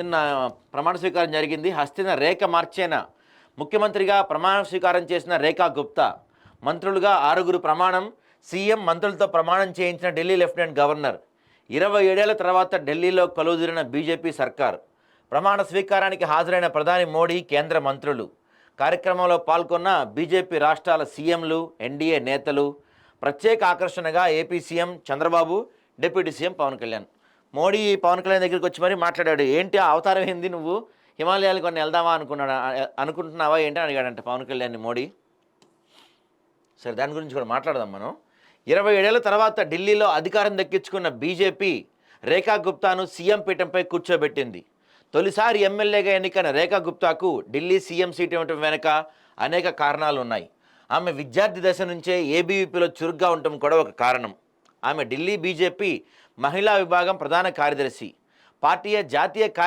నిన్న ప్రమాణ స్వీకారం జరిగింది. హస్తిన రేఖ మార్చేన. ముఖ్యమంత్రిగా ప్రమాణ స్వీకారం చేసిన రేఖా గుప్తా. మంత్రులుగా ఆరుగురు ప్రమాణం సీఎం మంత్రులతో ప్రమాణం చేయించిన ఢిల్లీ లెఫ్టినెంట్ గవర్నర్. ఇరవై ఏడేళ్ళ తర్వాత ఢిల్లీలో కొలువుదీరిన బీజేపీ సర్కార్. ప్రమాణ స్వీకారానికి హాజరైన ప్రధాని మోడీ కేంద్ర మంత్రులు. కార్యక్రమంలో పాల్గొన్న బీజేపీ రాష్ట్రాల సీఎంలు ఎన్డీఏ నేతలు. ప్రత్యేక ఆకర్షణగా AP CM Chandrababu deputy CM Pawan Kalyan. Modi Pawan Kalyan దగ్గరికి వచ్చి మరీ మాట్లాడాడు. ఏంటి అవతారం ఏంది నువ్వు? హిమాలయాలు కొన్ని వెళ్దామా అనుకున్నాడు? అనుకుంటున్నావా ఏంటి? అని అడిగాడంట పవన్ కళ్యాణ్ మోడీ. సరే దాని గురించి కూడా మాట్లాడదాం మనం. ఇరవై ఏడేళ్ళ తర్వాత ఢిల్లీలో అధికారం దక్కించుకున్న బీజేపీ రేఖా గుప్తాను సీఎం పీఠంపై కూర్చోబెట్టింది. తొలిసారి ఎమ్మెల్యేగా ఎన్నికైన రేఖా గుప్తాకు ఢిల్లీ సీఎం సీట్ ఇవ్వటం వెనుక అనేక కారణాలు ఉన్నాయి ఆమె విద్యార్థి దశ నుంచే ఏబీవీపీలో చురుగ్గా ఉండటం కూడా ఒక కారణం. ఆమె ఢిల్లీ బీజేపీ మహిళా విభాగం ప్రధాన కార్యదర్శి. పార్టీ జాతీయ కార్య